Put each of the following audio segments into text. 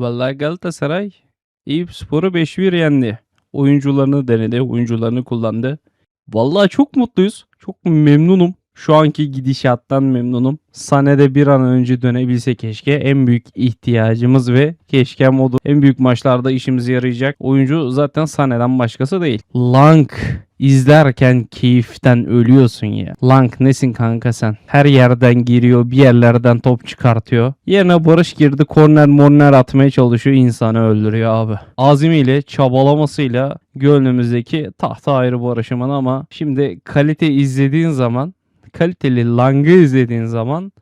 Vallahi Galatasaray Eyüpspor'u 5-1 yendi. Oyuncularını denedi, oyuncularını kullandı. Vallahi çok mutluyuz. Çok memnunum. Şu anki gidişattan memnunum. Sane'de bir an önce dönebilse keşke. En büyük ihtiyacımız ve keşke modu en büyük maçlarda işimize yarayacak. Oyuncu zaten Sane'den başkası değil. Lang izlerken keyiften ölüyorsun ya. Lang nesin kanka sen? Her yerden giriyor, bir yerlerden top çıkartıyor. Yerine Barış girdi, korner morner atmaya çalışıyor, insanı öldürüyor abi. Azimiyle, çabalamasıyla gönlümüzdeki tahta ayrı Barış'ımın ama şimdi kalite izlediğin zaman, kaliteli Lang'ı izlediğin zaman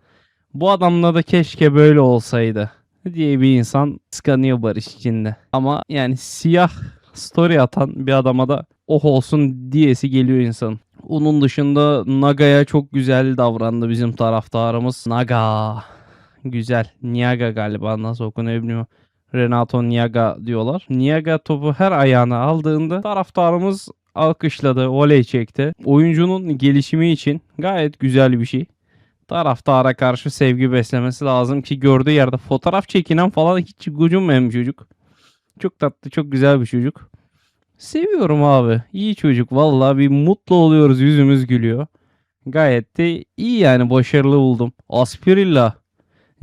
bu adamla da keşke böyle olsaydı diye bir insan kıskanıyor Barış içinde. Ama yani siyah story atan bir adama da oh olsun diyesi geliyor insan. Onun dışında Naga'ya çok güzel davrandı bizim taraftarımız. Naga. Güzel. Niaga galiba nasıl okunuyor bilmiyorum. Renato Niaga diyorlar. Niaga topu her ayağına aldığında taraftarımız alkışladı, oley çekti. Oyuncunun gelişimi için gayet güzel bir şey. Taraftara karşı sevgi beslemesi lazım ki gördüğü yerde fotoğraf çekinen falan hiç gocunmayan bir çocuk. Çok tatlı, çok güzel bir çocuk. Seviyorum abi. İyi çocuk. Vallahi bir mutlu oluyoruz. Yüzümüz gülüyor. Gayet de iyi yani. Başarılı buldum. Aspirilla.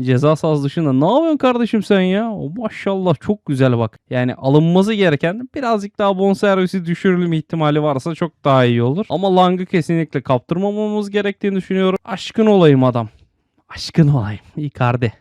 Ceza sahası dışında. Ne yapıyorsun kardeşim sen ya? O maşallah çok güzel bak. Yani alınması gereken birazcık daha bonservisi düşürülme ihtimali varsa çok daha iyi olur. Ama Lang'ı kesinlikle kaptırmamamız gerektiğini düşünüyorum. Aşkın olayım adam. Aşkın olayım. Icardi.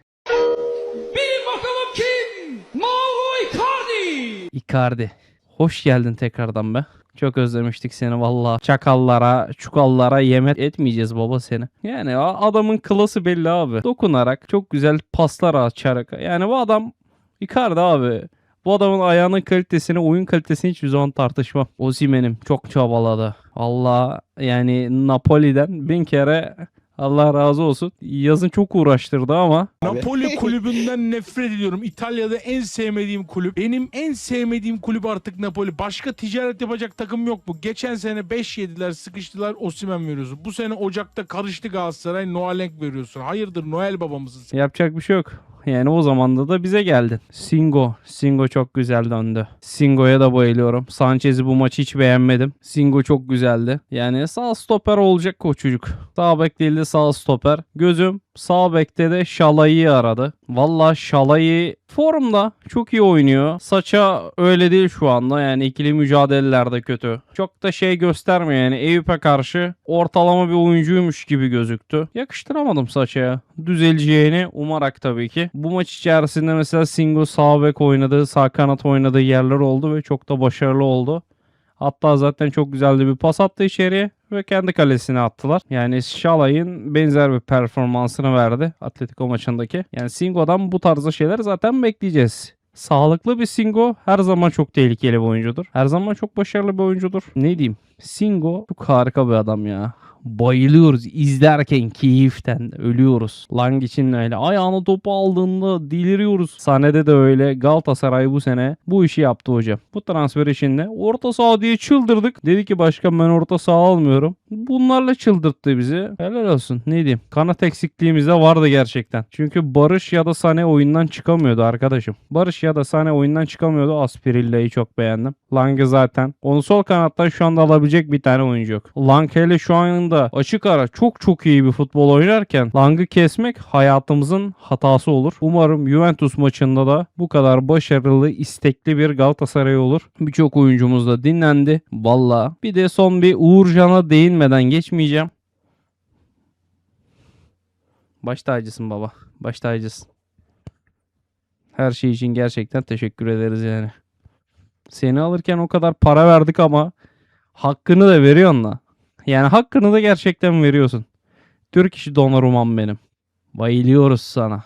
Bilin bakalım kim? Mauro Icardi. Icardi. Hoş geldin tekrardan be. Çok özlemiştik seni valla. Çakallara, çukallara yemet etmeyeceğiz baba seni. Yani adamın klası belli abi. Dokunarak çok güzel paslar açarak. Yani bu adam Icardi abi. Bu adamın ayağının kalitesini, oyun kalitesini hiçbir zaman tartışmam. Osimhen'im çok çabaladı. Allah yani Napoli'den bin kere Allah razı olsun. Yazın çok uğraştırdı ama Napoli kulübünden nefret ediyorum. İtalya'da en sevmediğim kulüp. Benim en sevmediğim kulüp artık Napoli. Başka ticaret yapacak takım yok mu? Geçen sene 5 yediler, sıkıştılar. Osimhen veriyorsun. Bu sene Ocak'ta karıştı Galatasaray. Noalenk veriyorsun. Hayırdır Noel babamızın? Yapacak bir şey yok. Yani o zamanda da bize geldin. Singo. Singo çok güzel döndü. Singo'ya da bayılıyorum. Sanchez'i bu maçı hiç beğenmedim. Singo çok güzeldi. Yani sağ stoper olacak o çocuk. Sağ bek değil de sağ stoper. Gözüm sağ bekte de Şalay'ı aradı. Valla Şalay'ı formda çok iyi oynuyor. Saça öyle değil şu anda. Yani ikili mücadelelerde kötü. Çok da şey göstermiyor yani Eyüp'e karşı ortalama bir oyuncuymuş gibi gözüktü. Yakıştıramadım Saça'ya. Düzeleceğini umarak tabii ki. Bu maç içerisinde mesela Singo sağ bek oynadığı, sağ kanat oynadığı yerler oldu ve çok da başarılı oldu. Hatta zaten çok güzel bir pas attı içeriye ve kendi kalesine attılar. Yani Şalay'ın benzer bir performansını verdi Atletico maçındaki. Yani Singo'dan bu tarzda şeyler zaten bekleyeceğiz. Sağlıklı bir Singo her zaman çok tehlikeli bir oyuncudur. Her zaman çok başarılı bir oyuncudur. Ne diyeyim? Singo çok harika bir adam ya. Bayılıyoruz izlerken keyiften ölüyoruz. Lang için de öyle. Ayağını topu aldığında deliriyoruz. Sahnede de öyle. Galatasaray bu sene bu işi yaptı hocam. Bu transfer içinde orta saha diye çıldırdık. Dedi ki başkan ben orta saha almıyorum. Bunlarla çıldırttı bizi. Helal olsun. Ne diyeyim? Kanat eksikliğimiz de vardı gerçekten. Çünkü Barış ya da Sane oyundan çıkamıyordu arkadaşım. Barış ya da Sane oyundan çıkamıyordu. Aspirilla'yı çok beğendim. Lang'ı zaten. Onu sol kanattan şu anda alabilecek bir tane oyuncu yok. Lang hele şu anda açık ara çok çok iyi bir futbol oynarken Lang'ı kesmek hayatımızın hatası olur. Umarım Juventus maçında da bu kadar başarılı, istekli bir Galatasaray olur. Birçok oyuncumuz da dinlendi. Valla. Bir de son bir Uğurcan'a değinmeden geçmeyeceğim. Baş tacısın baba. Baş tacısın. Her şey için gerçekten teşekkür ederiz yani. Seni alırken o kadar para verdik ama hakkını da veriyorsun la. Yani hakkını da gerçekten veriyorsun. Türk işi Donnarumman benim. Bayılıyoruz sana.